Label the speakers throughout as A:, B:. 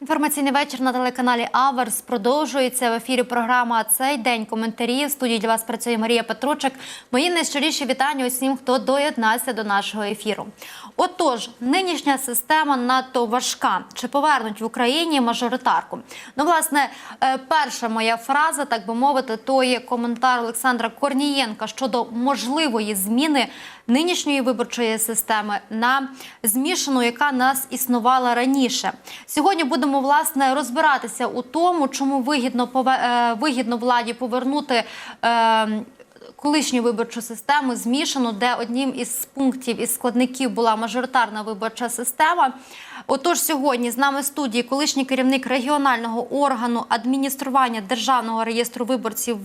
A: Інформаційний вечір на телеканалі Аверс продовжується в ефірі. Програма цей день коментарі. В студії для вас працює Марія Петручик. Мої найщиріші вітання усім, хто доєднався до нашого ефіру. Отож, нинішня система надто важка. Чи повернуть в Україні мажоритарку? Ну, власне, е, перша моя фраза, так би мовити, то є коментар Олександра Корнієнка щодо можливої зміни нинішньої виборчої системи на змішану, яка нас існувала раніше. Сьогодні будемо власне розбиратися у тому, чому вигідно е, вигідно владі повернути. е, Колишню виборчу систему змішану, де одним із пунктів із складників була мажоритарна виборча система. Отож, сьогодні з нами в студії колишній керівник регіонального органу адміністрування Державного реєстру виборців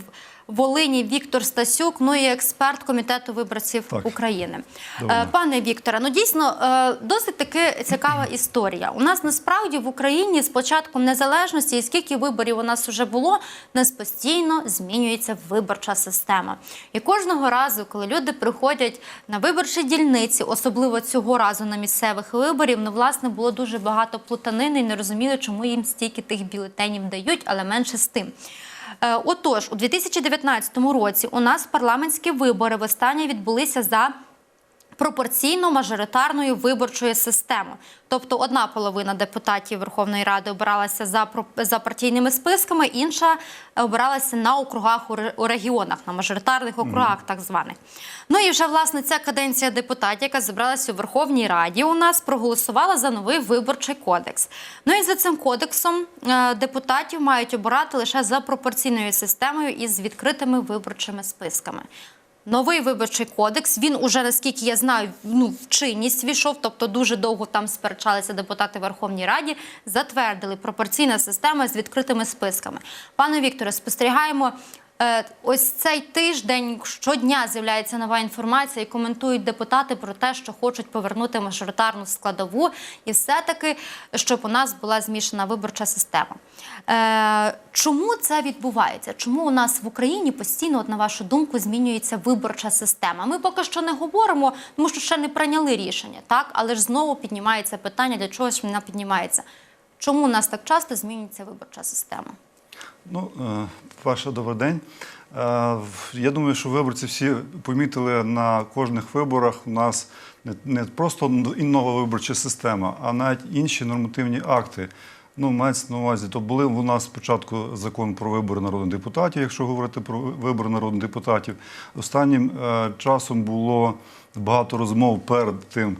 A: Волині Віктор Стасюк, ну і експерт комітету виборців
B: Так.
A: України.
B: Добре.
A: Е, Пане Вікторе, ну дійсно е, досить таки цікава історія. У нас насправді в Україні з початком незалежності, і скільки виборів у нас вже було, нас постійно змінюється виборча система. І кожного разу, коли люди приходять на виборчі дільниці, особливо цього разу на місцевих виборів, ну власне було дуже багато плутанини і не розуміли, чому їм стільки тих бюлетенів дають, але менше з тим. Е, Отож, у 2019 році у нас парламентські вибори. Востаннє відбулися за пропорційно-мажоритарною виборчою системою. Тобто одна половина депутатів Верховної Ради обиралася за, за партійними списками, інша е, обиралася на округах у регіонах, на мажоритарних округах, так званих. Ну і вже власне ця каденція депутатів, яка зібралася у Верховній Раді, у нас проголосувала за новий виборчий кодекс. Ну і за цим кодексом е, депутатів мають обирати лише за пропорційною системою із відкритими виборчими списками. Новий виборчий кодекс. Він уже наскільки я знаю, ну в чинність війшов, тобто дуже довго там сперечалися депутати Верховній Раді. Затвердили пропорційна система з відкритими списками. Пане Вікторе, спостерігаємо. Е, Ось цей тиждень щодня з'являється нова інформація і коментують депутати про те, що хочуть повернути мажоритарну складову, і все-таки щоб у нас була змішана виборча система. Е, чому це відбувається? Чому у нас в Україні постійно, от на вашу думку, змінюється виборча система? Ми поки що не говоримо, тому що ще не прийняли рішення, так? Але ж знову піднімається питання, для чого ж вона піднімається? Чому у нас так часто змінюється виборча система?
B: Ну, е, перше, добрий день. Е, Я думаю, що виборці всі помітили на кожних виборах у нас не- просто нова виборча система, а навіть інші нормативні акти. Ну, мається на увазі, то були у нас спочатку закон про вибори народних депутатів, якщо говорити про вибори народних депутатів. Останнім е, часом було багато розмов перед тим е,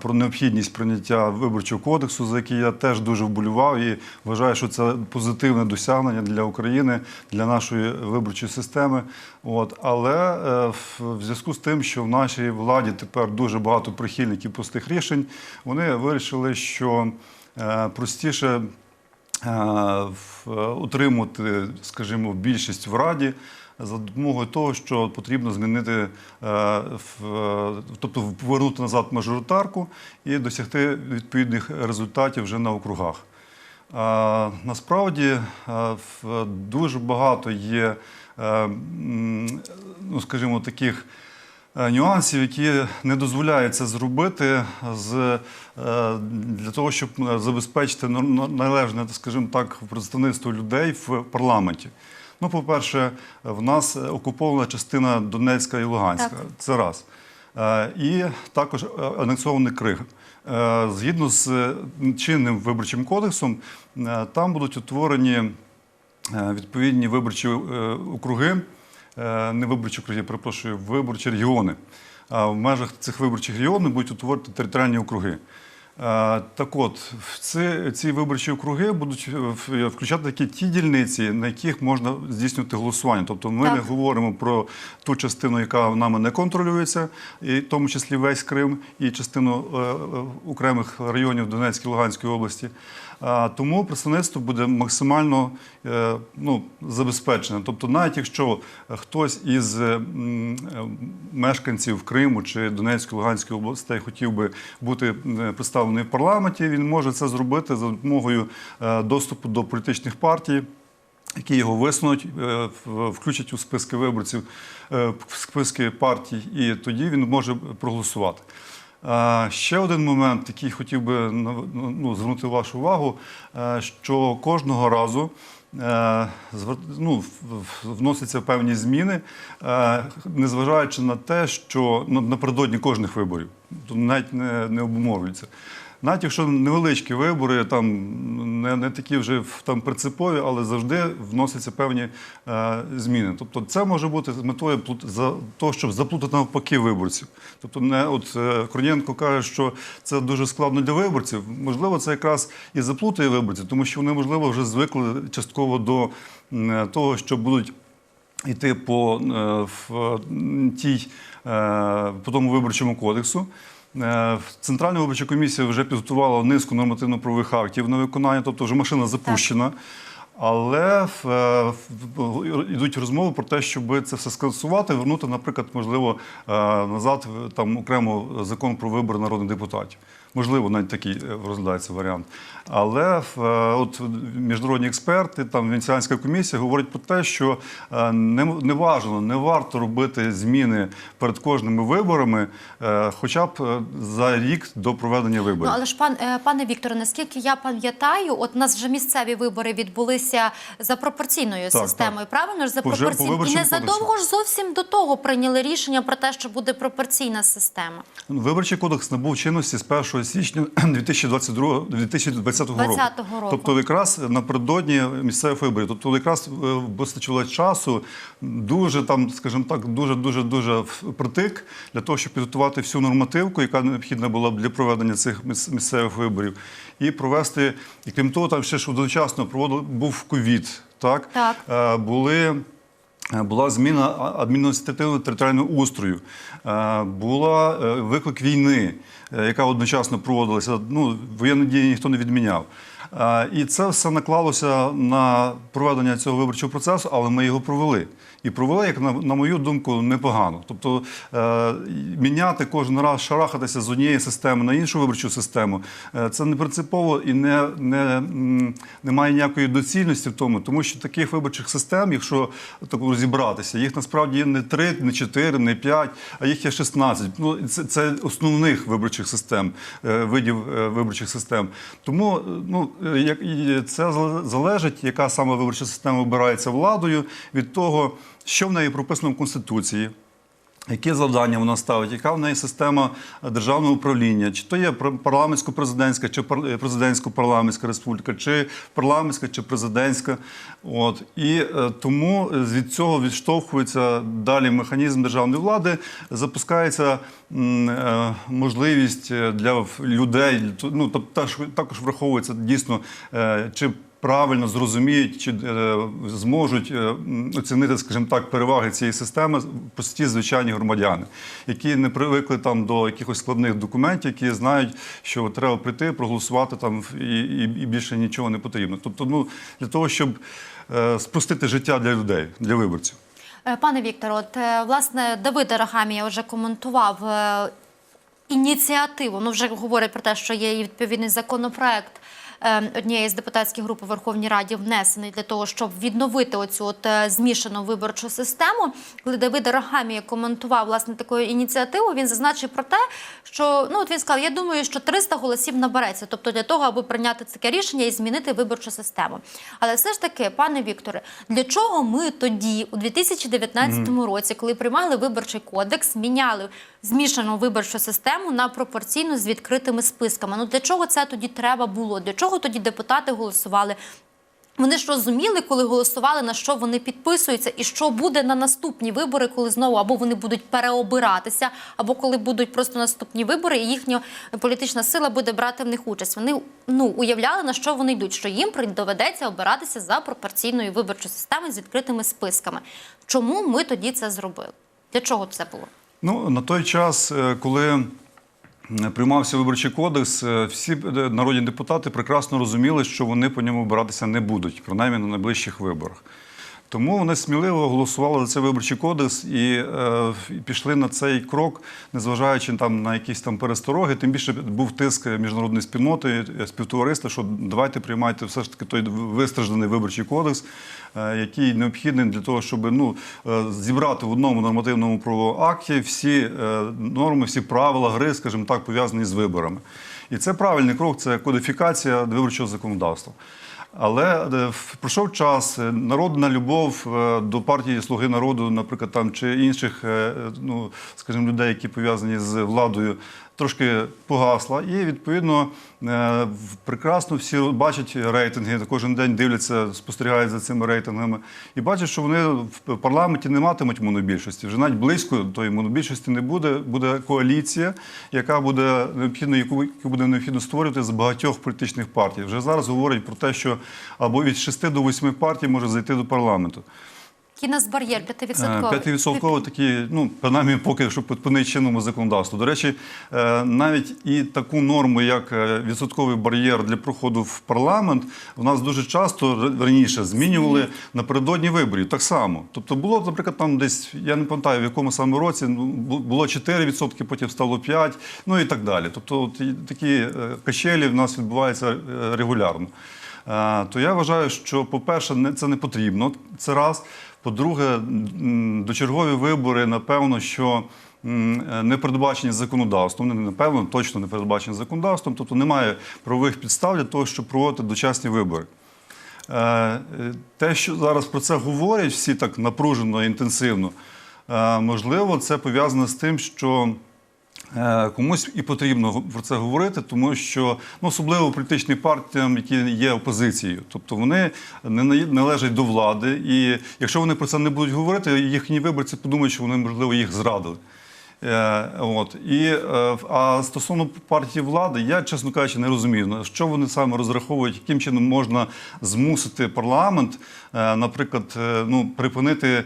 B: про необхідність прийняття виборчого кодексу, за який я теж дуже вболював і вважаю, що це позитивне досягнення для України, для нашої виборчої системи. От але е, в- зв'язку з тим, що в нашій владі тепер дуже багато прихильників простих рішень, вони вирішили, що е, простіше е, утримувати, скажімо, більшість в раді за допомогою того, що потрібно змінити, е, тобто повернути назад мажоритарку і досягти відповідних результатів вже на округах. Насправді е, дуже багато є, е, ну скажімо, таких е, нюансів, які не дозволяють це зробити з, е, для того, щоб е, забезпечити належне, скажімо так, представництво людей в парламенті. Ну, по-перше, в нас окупована частина Донецька і Луганська.
A: Так.
B: Це раз. Е, І також е, анексований Крим. Е, Згідно з чинним виборчим кодексом, там будуть утворені відповідні виборчі округи, не виборчі округи, перепрошую, виборчі регіони. А в межах цих виборчих регіонів будуть утворити територіальні округи. Е, Так от, в ці, ці виборчі округи будуть е, включати такі ті дільниці, на яких можна здійснювати голосування. Тобто ми
A: Так.
B: не говоримо про ту частину, яка нами не контролюється, і в тому числі весь Крим і частину е, е, окремих районів Донецької та Луганської області. Тому представництво буде максимально е, ну, забезпечене. Тобто, навіть якщо хтось із е, мешканців Криму чи Донецької Луганської областей хотів би бути е, представлений в парламенті, він може це зробити за допомогою доступу до політичних партій. Які його висунуть, включать у списки виборців, списки партій, і тоді він може проголосувати. Ще один момент, який хотів би нав- ну, звернути вашу увагу, е, що кожного разу е, ну, вносяться певні зміни, е, незважаючи на те, що ну, напередодні кожних виборів, навіть не, не обумовлюється. Навіть якщо невеличкі вибори, там не, не такі вже там принципові, але завжди вносяться певні е, зміни. Тобто це може бути з метою за того, щоб заплутати навпаки виборців. Тобто, не от е, Корнієнко каже, що це дуже складно для виборців. Можливо, це якраз і заплутає виборців, тому що вони, можливо, вже звикли частково до м, того, що будуть йти по, е, в тій, е, по тому виборчому кодексу. Е, Центральна виборча комісія вже підготувала низку нормативно-правових актів на виконання, тобто вже машина запущена. Але в, е, йдуть розмови про те, щоб це все скасувати, вернути, наприклад, можливо, е, назад там окремо закон про вибори народних депутатів. Можливо, навіть такий е, розглядається варіант. Але е, от міжнародні експерти, там Венеціанська комісія говорить про те, що е, не, не важливо, не варто робити зміни перед кожними виборами, хоча б за рік до проведення виборів.
A: Ну, але ж пан пане Вікторе, наскільки я пам'ятаю, от у нас вже місцеві вибори відбулися за пропорційною
B: Так,
A: системою. Правильно ж за
B: По-
A: пропорційною. І
B: виборчому
A: незадовго ж зовсім до того прийняли рішення про те, що буде пропорційна система.
B: Виборчий кодекс набув чинності з 1 січня 2022 2020 року.
A: 2020 року.
B: Тобто, якраз напередодні місцевих виборів. Тобто, якраз е, вистачило часу дуже там, скажімо так, дуже дуже дуже впритик для того, щоб підготувати всю нормативку, яка необхідна була для проведення цих міс- місцевих виборів, і провести. І крім того, там ще ж одночасно проводили був ковід. Так,
A: Так.
B: Е, були. Е, Була зміна а- адміністративного територіального устрою, Е, була е, виклик війни, яка одночасно проводилася. Ну, воєнні дії ніхто не відміняв. Е, І це все наклалося на проведення цього виборчого процесу, але ми його провели. І провели, як на, мою думку, непогано. Тобто е, міняти кожен раз, шарахатися з однієї системи на іншу виборчу систему, е, це не принципово і не, не, м, немає ніякої доцільності в тому, тому що таких виборчих систем, якщо так розібратися, їх насправді не 3, не 4, не 5, а їх є 16. Ну, це, це основних виборчих систем, видів виборчих систем. Тому ну, це залежить, яка саме виборча система обирається владою, від того, що в неї прописано в Конституції. Які завдання вона ставить, яка в неї система державного управління? Чи то є пар- парламентсько-президентська, чи пар- е, президентсько-парламентська республіка, чи парламентська, чи президентська? От і е, тому від цього відштовхується далі механізм державної влади, запускається е, можливість е, для людей, ну тобто також- враховується дійсно е, чи правильно зрозуміють чи е, зможуть е, оцінити, скажімо так, переваги цієї системи прості звичайні громадяни, які не привикли там до якихось складних документів, які знають, що треба прийти, проголосувати там і, і, більше нічого не потрібно. Тобто, ну для того, щоб е, спростити життя для людей, для виборців.
A: Пане Вікторе, от власне Давид Арахамія вже коментував ініціативу. Ну вже говорять про те, що є і відповідний законопроект. Е, Однієї з депутатських груп у Верховній Раді внесений для того, щоб відновити оцю от е, змішану виборчу систему. Коли Давид Арахамія коментував власне таку ініціативу, він зазначив про те, що ну от він сказав: я думаю, що 300 голосів набереться, тобто для того, аби прийняти таке рішення і змінити виборчу систему. Але все ж таки, пане Вікторе, для чого ми тоді, у 2019 році, коли приймали виборчий кодекс, міняли змішану виборчу систему на пропорційну з відкритими списками? Ну для чого це тоді треба було? Для чого тоді депутати голосували? Вони ж розуміли, коли голосували, на що вони підписуються, і що буде на наступні вибори, коли знову або вони будуть переобиратися, або коли будуть просто наступні вибори, і їхня політична сила буде брати в них участь. Вони ну уявляли на що вони йдуть, що їм доведеться обиратися за пропорційною виборчою системою з відкритими списками. Чому ми тоді це зробили? Для чого це було?
B: Ну, на той час, е, коли приймався виборчий кодекс, е, всі е, народні депутати прекрасно розуміли, що вони по ньому обиратися не будуть, принаймні на найближчих виборах. Тому вони сміливо голосували за цей виборчий кодекс і, е, пішли на цей крок, незважаючи там на якісь там перестороги. Тим більше був тиск міжнародної спільноти, е, співтовариства, що давайте приймайте все ж таки той вистражданий виборчий кодекс, е, який необхідний для того, щоб ну, е, зібрати в одному нормативному правовому акті всі е, норми, всі правила гри, скажімо так, пов'язані з виборами. І це правильний крок, це кодифікація виборчого законодавства. Але е, пройшов час, е, народна любов е, до партії Слуги народу, наприклад, там чи інших, ну скажімо, людей, які пов'язані з владою, трошки погасла. І відповідно е, прекрасно всі бачать рейтинги, кожен день дивляться, спостерігають за цими рейтингами і бачать, що вони в парламенті не матимуть монобільшості. Вже навіть близько тої монобільшості не буде. Буде коаліція, яка буде необхідно, яку буде необхідно створювати з багатьох політичних партій. Вже зараз говорять про те, що або від 6 до 8 партій може зайти до парламенту.
A: У нас бар'єр 5%?
B: 5% такі, ну принаймні, поки що по чинному законодавству. До речі, е, навіть і таку норму, як е, відсотковий бар'єр для проходу в парламент, у нас дуже часто раніше змінювали напередодні виборів. Так само. Тобто було, наприклад, там десь, я не пам'ятаю, в якому саме році ну, було 4%, потім стало 5%, ну і так далі. Тобто, от такі е, качелі в нас відбуваються регулярно. То я вважаю, що, по-перше, це не потрібно. Це раз. По-друге, дочергові вибори, напевно, що е, не передбачені законодавством, напевно, точно не передбачені законодавством, тобто немає правових підстав для того, щоб проводити дочасні вибори. Е, е, Те, що зараз про це говорять всі так напружено і інтенсивно, можливо, це пов'язано з тим, що Комусь і потрібно про це говорити, тому що ну, особливо політичним партіям, які є опозицією, тобто вони не належать до влади, і якщо вони про це не будуть говорити, їхні виборці подумають, що вони можливо їх зрадили. Е, от і е, а стосовно партії влади, я чесно кажучи, не розумію на що вони саме розраховують, яким чином можна змусити парламент, е, наприклад, е, ну припинити.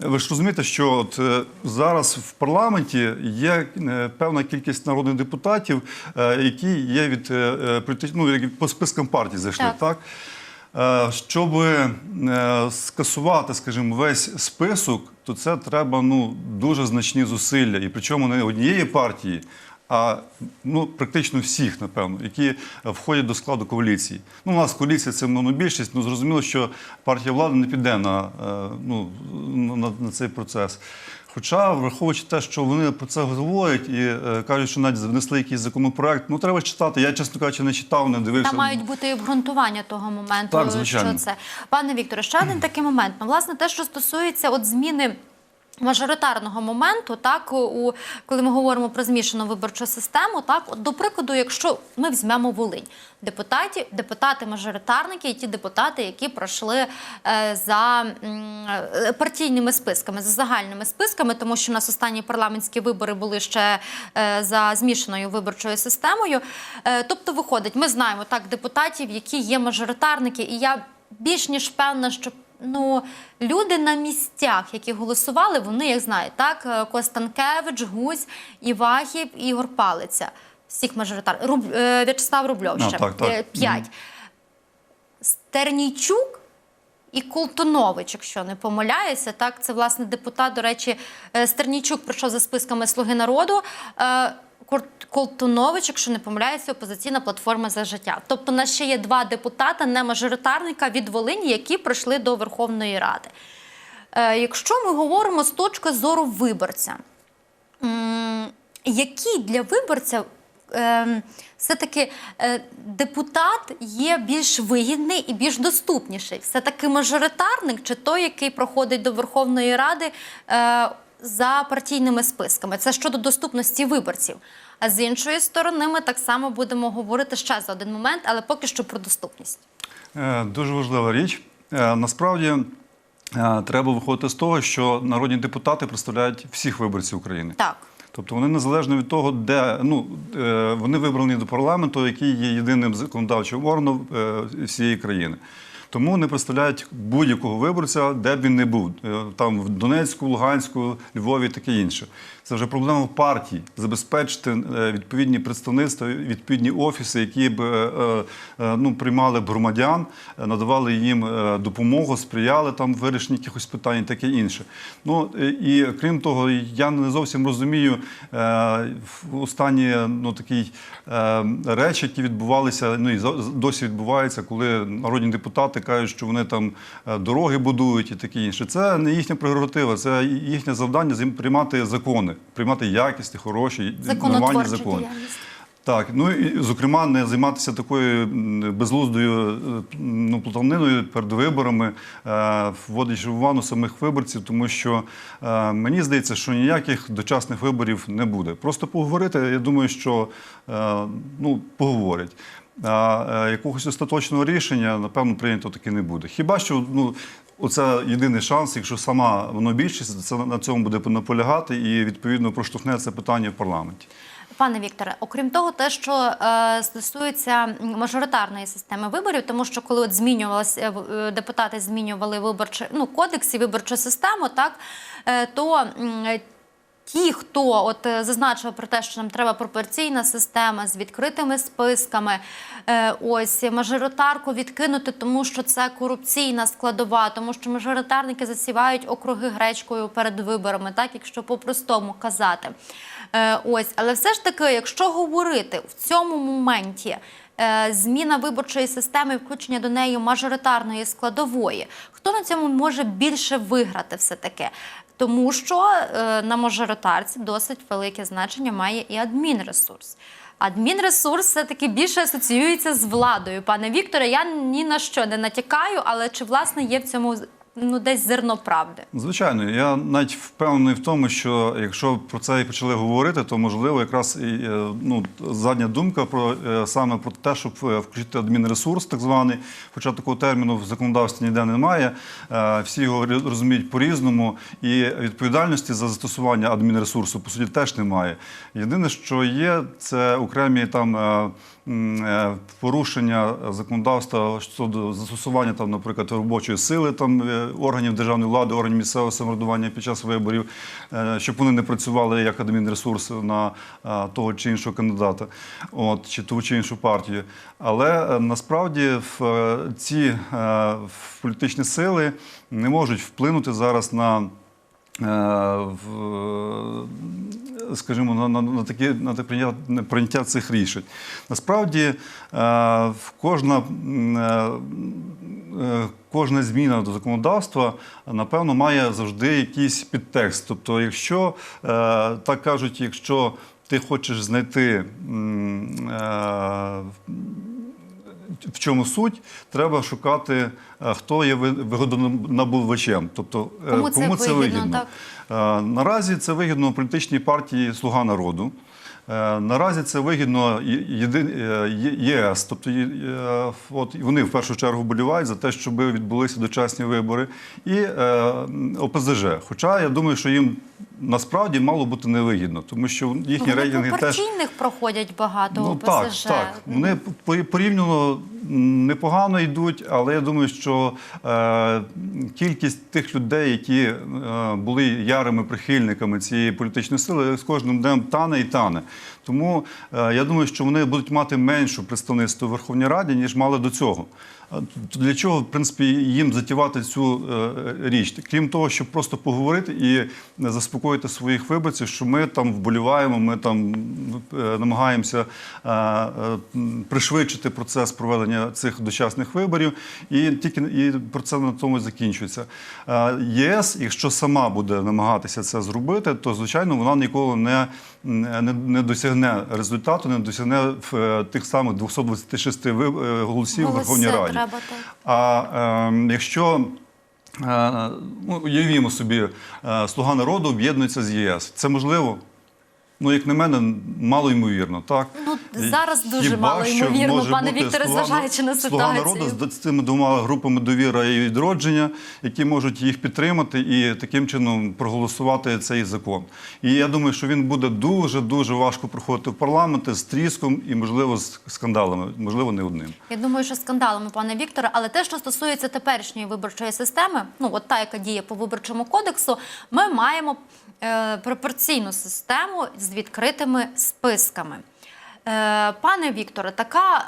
B: Ви ж розумієте, що от е, зараз в парламенті є е, певна кількість народних депутатів, е, які є від ну, по спискам партій зайшли,
A: Так.
B: так? Щоб скасувати, скажімо, весь список, то це треба ну, дуже значні зусилля. І причому не однієї партії, а ну, практично всіх, напевно, які е, входять до складу коаліції. Ну, у нас коаліція це монобільшість, ну зрозуміло, що партія влади не піде на, е, ну, на, на цей процес. Хоча, враховуючи те, що вони про це говорять і е, кажуть, що навіть внесли якийсь законопроект, ну треба читати. Я, чесно кажучи, не читав, не дивився.
A: Там мають бути і обґрунтування того моменту,
B: Так, звичайно.
A: що це. Пане Вікторе, ще один такий момент. Ну, власне, те, що стосується от зміни. Мажоритарного моменту, так у коли ми говоримо про змішану виборчу систему, так от до прикладу, якщо ми візьмемо Волинь, депутаті, депутати-мажоритарники і ті депутати, які пройшли е, за е, партійними списками, за загальними списками, тому що у нас останні парламентські вибори були ще е, за змішаною виборчою системою. Е, тобто, виходить, ми знаємо так депутатів, які є мажоритарники, і я більш ніж певна, що ну люди на місцях, які голосували, вони як знають, так е, Костанкевич, Гузь, Івахів, Ігор Палиця. Всіх мажоритар Руб... е, В'ячеслав Рубльов ще
B: так, так.
A: е, п'ять. Стернійчук і Колтунович, якщо не помиляюся, так це власне депутат. До речі, Стернійчук прийшов за списками Слуги народу. Колтунович, якщо не помиляюся, опозиційна платформа за життя. Тобто, у нас ще є два депутата, не мажоритарника від Волині, які прийшли до Верховної Ради. Е, Якщо ми говоримо з точки зору виборця, який для виборця е, все-таки е, депутат є більш вигідний і більш доступніший? Все-таки мажоритарник чи той, який проходить до Верховної Ради е, за партійними списками? Це щодо доступності виборців. А з іншої сторони, ми так само будемо говорити ще за один момент, але поки що про доступність.
B: Е, Дуже важлива річ. Е, Насправді е, треба виходити з того, що народні депутати представляють всіх виборців України.
A: Так.
B: Тобто вони незалежно від того, де ну вони вибрані до парламенту, який є єдиним законодавчим органом всієї країни. Тому не представляють будь-якого виборця, де б він не був, Е, там в Донецьку, Луганську, Львові і таке інше. Це вже проблема партії забезпечити е, відповідні представництва, відповідні офіси, які б е, ну, приймали б громадян, надавали їм допомогу, сприяли там в вирішенні якихось питань, і таке інше. Ну і крім того, я не зовсім розумію останні ну такі речі, які відбувалися, ну і досі відбуваються, коли народні депутати кажуть, що вони там е, дороги будують і таке інше. Це не їхня прерогатива, це їхнє завдання приймати закони, приймати якісні, хороші, нормальні закони.
A: діяльність.
B: Так, ну і зокрема, не займатися такою м, безглуздою е, ну, плутаниною перед виборами, е, вводячи в ванну самих виборців, тому що мені здається, що ніяких дочасних виборів не буде. Просто поговорити, я думаю, що ну, поговорять. Е, якогось остаточного рішення, напевно, прийнято таки не буде. Хіба що ну, оце єдиний шанс, якщо сама монобільшість це на цьому буде наполягати і відповідно проштовхне це питання в парламенті.
A: Пане Вікторе, окрім того, те, що е, стосується мажоритарної системи виборів, тому що коли от змінювалися е, е, депутати, змінювали виборче ну кодекс і виборчу систему, так то е, ті, хто от е, зазначив про те, що нам треба пропорційна система з відкритими списками, е, ось мажоритарку відкинути, тому що це корупційна складова, тому що мажоритарники засівають округи гречкою перед виборами, так якщо по-простому казати. Е, ось, але все ж таки, якщо говорити в цьому моменті. Зміна виборчої системи, включення до неї мажоритарної складової. Хто на цьому може більше виграти все таки? Тому що е, на мажоритарці досить велике значення має і адмінресурс. Адмінресурс все-таки більше асоціюється з владою. Пане Вікторе, я ні на що не натякаю, але чи власне є в цьому ну, десь зерно правди?
B: Звичайно, я навіть впевнений в тому, що якщо про це і почали говорити, то можливо якраз і е, ну, задня думка про е, саме про те, щоб е, включити адмінресурс, так званий, хоча такого терміну в законодавстві ніде немає. Всі його розуміють по-різному, і відповідальності за застосування адмінресурсу по суті теж немає. Єдине, що є, це окремі там. Е, Порушення законодавства щодо застосування там, наприклад, робочої сили там е, органів державної влади, органів місцевого самоврядування під час виборів, е, щоб вони не працювали як адмінресурс на того чи іншого кандидата, от чи ту чи іншу партію. Але насправді в ці в політичні сили не можуть вплинути зараз на. Е, скажімо, на, на, на такі на прийняття, на прийняття цих рішень. Насправді, е, кожна, е, кожна зміна до законодавства, напевно, має завжди якийсь підтекст. Тобто, якщо так кажуть, якщо ти хочеш знайти в чому суть, треба шукати, е, хто є вигодонабувачем. Тобто, е,
A: Кому це вигідно, так?
B: Е, Наразі це вигідно політичній партії Слуга народу. Наразі це вигідно ЄС, тобто от вони в першу чергу болівають за те, щоб відбулися дочасні вибори, і ОПЗЖ. Хоча я думаю, що їм насправді мало бути невигідно, тому що їхні
A: Вони
B: рейтинги теж
A: проходять багато
B: Ну так, так. Вони порівняно непогано йдуть, але я думаю, що е, кількість тих людей, які е, були ярими прихильниками цієї політичної сили, з кожним днем тане і тане. Тому е, я думаю, що вони будуть мати меншу представництво в Верховній Раді, ніж мали до цього. Для чого, в принципі, їм затівати цю е, річ? Крім того, щоб просто поговорити і заспокоїти своїх виборців, що ми там вболіваємо, ми там е, намагаємося е, пришвидшити процес проведення цих дочасних виборів, і тільки і про це на тому закінчується. ЄС, якщо сама буде намагатися це зробити, то звичайно вона ніколи не, не, не досягне результату, не досягне е, тих самих 226 ви- е, голосів Верховній Раді.
A: треба.
B: А е, якщо е, ну, уявімо собі, е, слуга народу об'єднується з ЄС, це можливо? Ну, як на мене, мало ймовірно, так?
A: Ну, зараз дуже
B: Хіба
A: мало ймовірно, пане Вікторе,
B: «Слуга-
A: зважаючи на
B: «Слуга народу» з цими двома групами довіра і відродження, які можуть їх підтримати і таким чином проголосувати цей закон. І я думаю, що він буде дуже дуже важко проходити в парламенти з тріском і, можливо, з скандалами, можливо, не одним.
A: Я думаю, що скандалами, пане Вікторе, але те, що стосується теперішньої виборчої системи, ну от та, яка діє по виборчому кодексу, ми маємо пропорційну систему з відкритими списками. Е, Пане Вікторе, така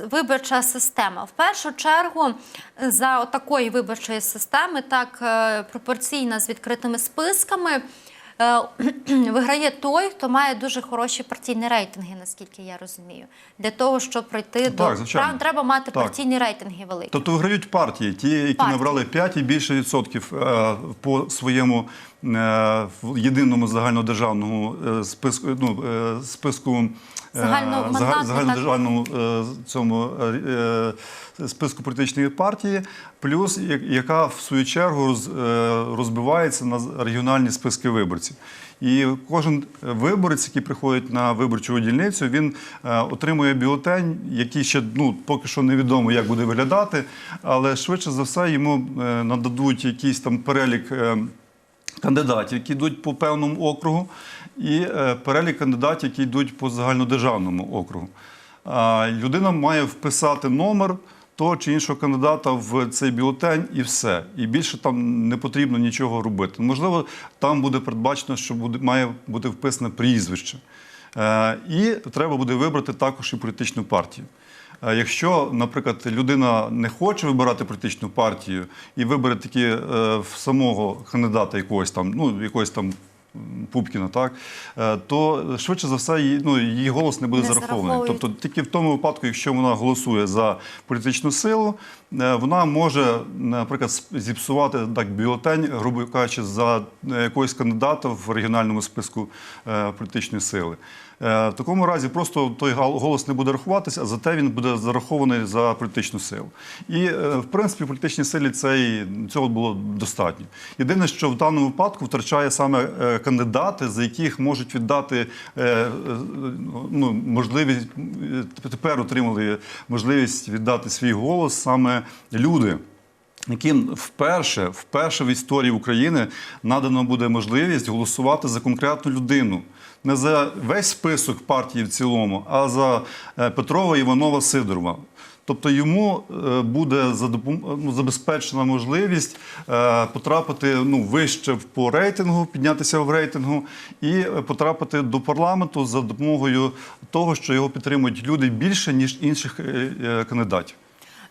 A: е, виборча система. В першу чергу, е, за такої виборчої системи, так е, пропорційна з відкритими списками, е, виграє той, хто має дуже хороші партійні рейтинги, наскільки я розумію. Для того, щоб прийти
B: Так,
A: до. Прав- треба мати
B: Так.
A: партійні рейтинги великі.
B: Тобто виграють партії, ті, які
A: Партії.
B: набрали 5 і більше відсотків е, по своєму е, єдиному загальнодержавному е, списку, ну, е, списку е, загальнодержавному е, цьому е, е, списку політичної партії, плюс яка в свою чергу е, розбивається на регіональні списки виборців. І кожен виборець, який приходить на виборчу дільницю, він е, отримує бюлетень, який ще ну поки що невідомо, як буде виглядати, але швидше за все йому е, нададуть якийсь там перелік. е, Кандидатів, які йдуть по певному округу, і е, перелік кандидатів, які йдуть по загальнодержавному округу. Людина має вписати номер того чи іншого кандидата в цей бюлетень і все. І більше там не потрібно нічого робити. Можливо, там буде передбачено, що буде, має бути вписане прізвище. Е, і треба буде вибрати також і політичну партію. Е, Якщо, наприклад, людина не хоче вибирати політичну партію і вибере таки самого кандидата якогось там, ну якогось там. Пупкіна, так е, то швидше за все її, ну, її голос не буде
A: Не
B: зарахований. Тобто тільки в тому випадку, якщо вона голосує за політичну силу, е, вона може, наприклад, зіпсувати так бюлетень, грубо кажучи, за е, якогось кандидата в регіональному списку політичної сили. Е, В такому разі просто той голос не буде рахуватися, а зате він буде зарахований за політичну силу. І е, в принципі, політичній силі цей, цього було достатньо. Єдине, що в даному випадку втрачає саме е, кандидати, за яких можуть віддати ну, можливість тепер отримали можливість віддати свій голос саме люди. Яким вперше, вперше в історії України надано буде можливість голосувати за конкретну людину. Не за весь список партії в цілому, а за е, Петрова Іванова Сидорова. Тобто йому е, буде ну, забезпечена можливість е, потрапити ну, вище по рейтингу, піднятися в рейтингу і потрапити до парламенту за допомогою того, що його підтримують люди більше, ніж інших кандидатів.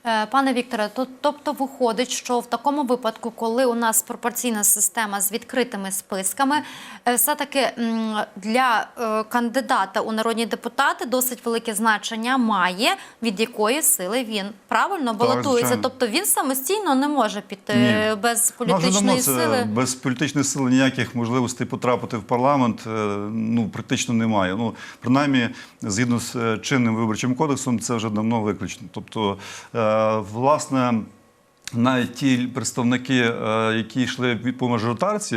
A: Е, Пане Вікторе, то, тобто виходить, що в такому випадку, коли у нас пропорційна система з відкритими списками, е, все-таки для е, кандидата у народні депутати досить велике значення має, від якої сили він правильно балотується. Тобто він самостійно не може піти
B: Ні.
A: без
B: Ну,
A: політичної
B: давно
A: сили.
B: без політичної сили ніяких можливостей потрапити в парламент ну практично немає. Ну принаймні, згідно з чинним виборчим кодексом, це вже давно виключено. Тобто, власне. Навіть ті представники, е, які йшли по мажоритарці,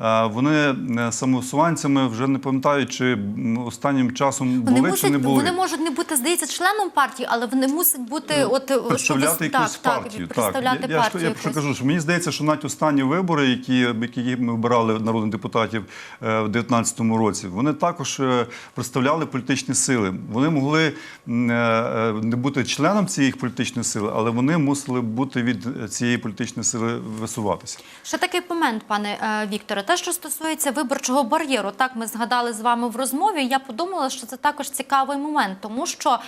B: е, вони е, самосуванцями вже не пам'ятають, чи останнім часом
A: Вони
B: були чи не були.
A: вони можуть не бути, здається, членом партії, але вони мусять бути от
B: представляти якусь
A: так,
B: партію.
A: Так, представляти
B: я, я,
A: партію.
B: я, про що кажу, що мені здається, що навіть останні вибори, які, які ми обирали народних депутатів в 2019 році, вони також представляли політичні сили. Вони могли не бути членом цієї політичної сили, але вони мусили бути від цієї політичної сили висуватися.
A: Ще такий момент, пане е, Вікторе, те, що стосується виборчого бар'єру, так ми згадали з вами в розмові. Я подумала, що це також цікавий момент, тому що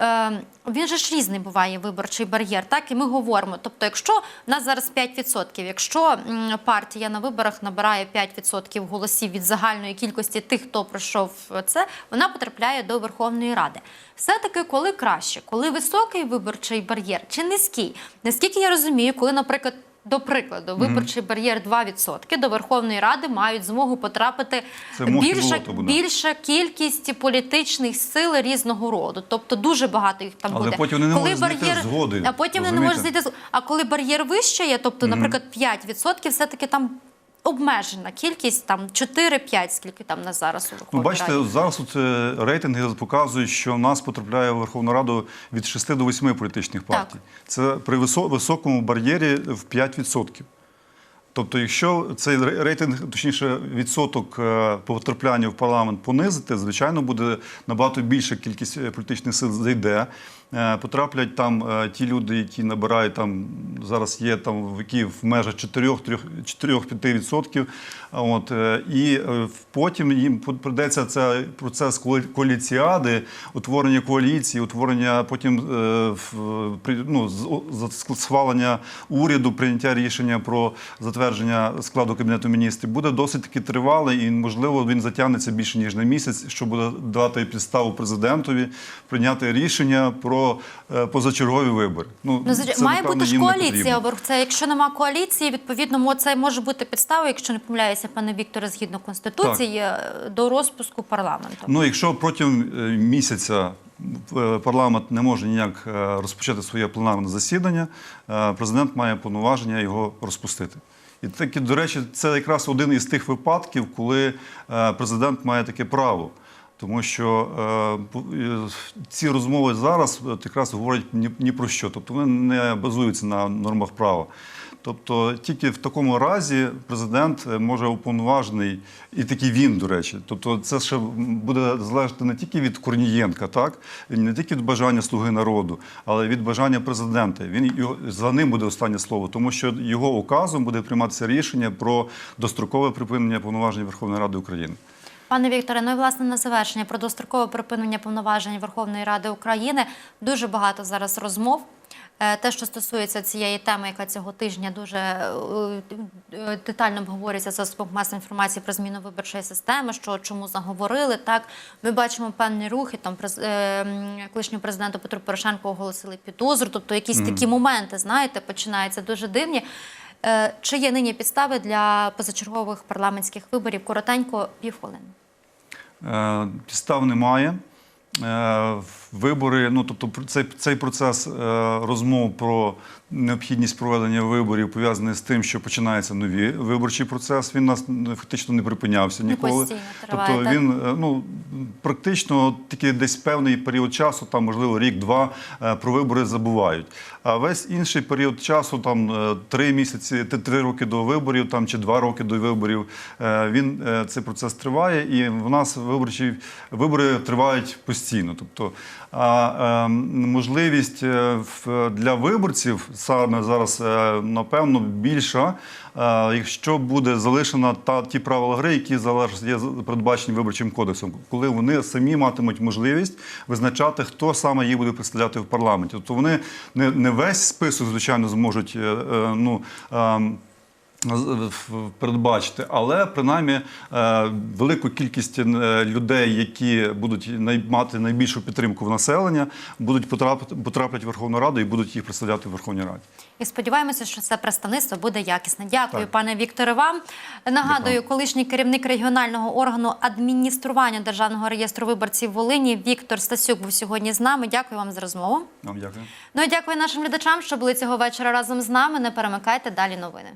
A: е, він же ж різний буває виборчий бар'єр, так і ми говоримо. Тобто, якщо в нас зараз 5%, якщо партія на виборах набирає 5% голосів від загальної кількості тих, хто пройшов це, вона потрапляє до Верховної Ради. Все-таки коли краще, коли високий виборчий бар'єр чи низький? Наскільки я розумію, коли, наприклад, до прикладу, виборчий бар'єр 2%, до Верховної Ради мають змогу потрапити більша, більша кількість політичних сил різного роду. Тобто дуже багато їх там
B: Але
A: буде.
B: потім вони не можуть знайти згоди,
A: А потім вони не можуть згоди. А коли бар'єр вищає, тобто, наприклад, 5%, все-таки там обмежена кількість, там 4-5, скільки там на зараз у
B: Ну, бачите,
A: Раді.
B: зараз от, рейтинги показують, що в нас потрапляє в Верховну Раду від 6 до 8 політичних
A: Так.
B: партій. Це при високому бар'єрі в 5%. Тобто, якщо цей рейтинг, точніше, відсоток е, потрапляння в парламент понизити, звичайно, буде набагато більша кількість е, політичних сил зайде. Е, Потраплять там е, ті люди, які набирають там зараз є там які в межах 4-5 відсотків. От е, і потім їм придеться цей процес коаліціади, утворення коаліції, утворення потім ну, схвалення уряду, прийняття рішення про затвердження складу кабінету міністрів буде досить таки тривалий і можливо він затягнеться більше ніж на місяць, що буде дати підставу президентові прийняти рішення про е, позачергові вибори.
A: Ну, звичайно,
B: це,
A: має
B: напевно,
A: бути ж коаліція. Це якщо нема коаліції, відповідно, це може бути підставою, якщо не помиляюся, пане Вікторе, згідно конституції, е, до розпуску парламенту.
B: Ну, якщо протягом е, місяця парламент не може ніяк розпочати своє пленарне засідання, президент має повноваження його розпустити. І таки, до речі, це якраз один із тих випадків, коли президент має таке право. Тому що е, е, ці розмови зараз якраз говорять ні, ні про що. Тобто вони не базуються на нормах права. Тобто тільки в такому разі президент е, може уповноважений, і такий він, до речі. Тобто, це ще буде залежати не тільки від Корнієнка, так не тільки від бажання слуги народу, але від бажання президента. Він за ним буде останнє слово, тому що його указом буде прийматися рішення про дострокове припинення повноважень Верховної Ради України.
A: Пане Вікторе, ну і власне на завершення про дострокове припинення повноважень Верховної Ради України дуже багато зараз розмов. Е, Те, що стосується цієї теми, яка цього тижня дуже е, е, детально обговорюється за засобом масової інформації про зміну виборчої системи, що чому заговорили. Так, ми бачимо певні рухи. Там колишнього президента Петру Порошенко оголосили підозру. Тобто, якісь такі моменти, знаєте, починаються дуже дивні. Е, Чи є нині підстави для позачергових парламентських виборів? Коротенько, півхвилини.
B: Е, Підстав немає. Е, Вибори, ну тобто цей, цей процес розмов про необхідність проведення виборів пов'язаний з тим, що починається новий виборчий процес. Він нас фактично не припинявся ніколи. тобто він е, ну практично тільки десь певний період часу, там можливо рік-два, е, про вибори забувають. А весь інший період часу, там е, три місяці, три роки до виборів, там чи два роки до виборів, він цей процес триває, і в нас виборчі вибори тривають постійно. Тобто, а е, можливість е, для виборців саме зараз е, напевно більша, е, якщо буде залишена та ті правила гри, які зараз є передбачені виборчим кодексом, коли вони самі матимуть можливість визначати, хто саме їх буде представляти в парламенті. Тобто вони не, не весь список, звичайно, зможуть ну. Передбачити, але принаймні е, велику кількість е, людей, які будуть мати найбільшу підтримку в населення, будуть потрапити потраплять в Верховну Раду і будуть їх представляти в Верховній Раді.
A: І сподіваємося, що це представництво буде якісне. Дякую,
B: Так.
A: пане Вікторе. Вам нагадую,
B: Дякую.
A: колишній керівник регіонального органу адміністрування державного реєстру виборців Волині Віктор Стасюк був сьогодні з нами. Дякую вам за розмову.
B: Вам дякую.
A: Ну і дякую нашим глядачам, що були цього вечора разом з нами. Не перемикайте далі новини.